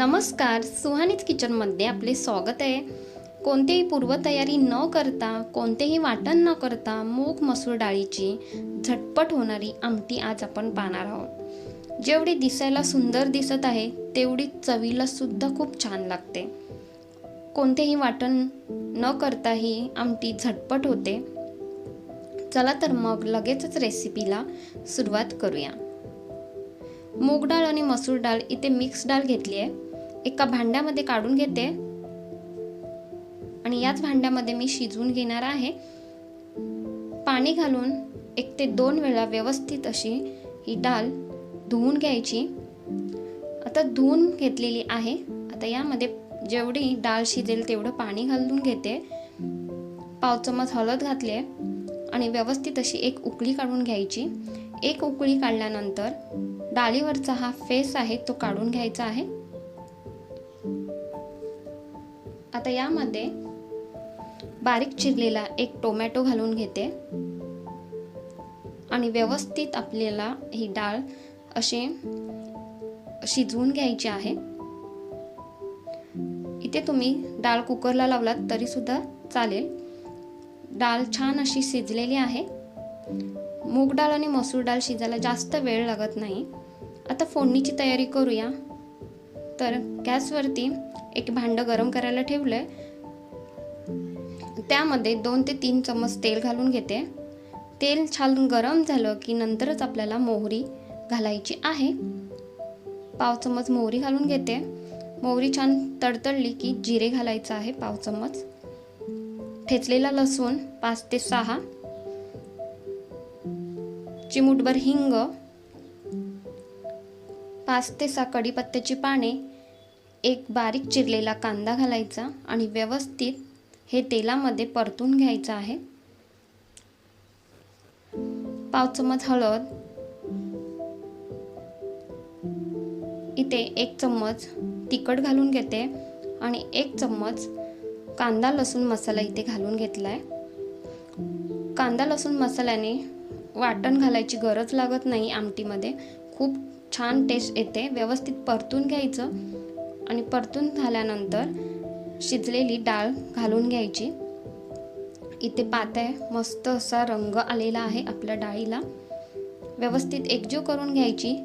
नमस्कार सुहानीच किचनमध्ये आपले स्वागत आहे. कोणतीही पूर्वतयारी न करता कोणतेही वाटण न करता मूग मसूर डाळीची झटपट होणारी आमटी आज आपण पाहणार आहोत. जेवढी दिसायला सुंदर दिसत आहे तेवढी चवीला सुद्धा खूप छान लागते. कोणतेही वाटण न करता ही आमटी झटपट होते. चला तर मग लगेचच रेसिपीला सुरुवात करूया. मूग डाळ आणि मसूर डाळ इथे मिक्स डाळ घेतली आहे. एका भांड्यामध्ये काढून घेते. आणि याच भांड्यामध्ये मी शिजवून घेणार आहे. पाणी घालून एक ते दोन वेळा व्यवस्थित अशी ही डाळ धुवून घ्यायची. आता धुवून घेतलेली आहे. आता यामध्ये जेवढी डाळ शिजेल तेवढं पाणी घालून घेते. पाव चमच हळद घातले आणि व्यवस्थित अशी एक उकळी काढून घ्यायची. एक उकळी काढल्यानंतर डाळीवरचा हा फेस आहे तो काढून घ्यायचा आहे. आता यामध्ये बारीक चिरलेला एक टोमॅटो घालून घेते. आणि व्यवस्थित आपल्याला ही डाळ असे शिजवून घ्यायची आहे. इथे तुम्ही डाळ कुकरला लावलात तरी सुद्धा चालेल. डाळ छान अशी शिजलेली आहे. मूग डाळ आणि मसूर डाळ शिजायला जास्त वेळ लागत नाही. आता फोडणीची तयारी करूया. तर गॅसवरती एक भांडं गरम करायला ठेवलं आहे त्यामध्ये दोन ते तीन चम्मच तेल घालून घेते. तेल छान गरम झालं की नंतरच आपल्याला मोहरी घालायची आहे. पाव चम्मच मोहरी घालून घेते. मोहरी छान तडतडली की जिरे घालायचं आहे पाव चम्मच. ठेचलेला लसूण पाच ते सहा. चिमूटभर हिंग पाच ते सहा कढीपत्त्याची पाने एक बारीक चिरलेला कांदा घालायचा आणि व्यवस्थित हे तेलामध्ये परतून घ्यायचं आहे. पाव चम्मच हळद इथे एक चम्मच तिखट घालून घेते आणि एक चम्मच कांदा लसूण मसाला इथे घालून घेतला आहे कांदा लसूण मसाल्याने वाटण घालायची गरज लागत नाही आमटीमध्ये खूप छान टेस्ट येते. व्यवस्थित परतून घ्यायचं. आणि परतून झाल्यानंतर शिजलेली डाळ घालून घ्यायची. इथे पात मस्त असा रंग आलेला आहे आपल्या डाळीला. व्यवस्थित एकजीव करून घ्यायची.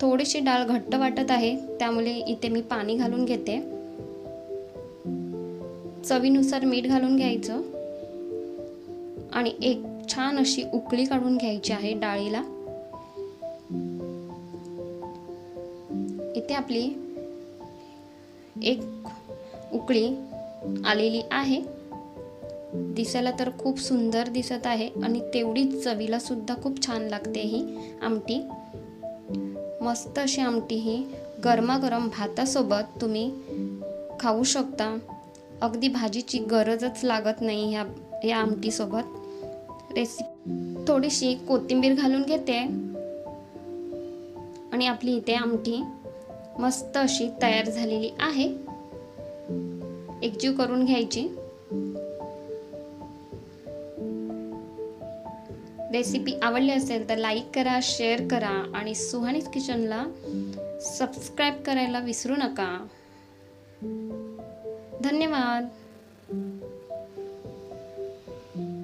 थोडीशी डाळ घट्ट वाटत आहे त्यामुळे इथे मी पाणी घालून घेते. चवीनुसार मीठ घालून घ्यायचं. आणि एक छान अशी उकळी काढून घ्यायची आहे डाळीला. इथे आपली एक उकळी आलेली आहे. दिसायला तर खूप सुंदर दिसत आहे आणि तेवढीच चवीला सुद्धा खूप छान लागते ही आमटी. मस्त अशी आमटी ही गरमागरम भातासोबत तुम्ही खाऊ शकता. अगदी भाजीची गरजच लागत नाही ह्या या आमटीसोबत. रेसिपी थोडीशी कोथिंबीर घालून घेते. आणि आपली इथे आमटी मस्त अशी तयार झालेली आहे. एकजीव करून घ्यायची. रेसिपी आवडली असेल तर लाईक करा शेअर करा आणि सुहानीस किचनला सबस्क्राईब करायला विसरू नका. धन्यवाद.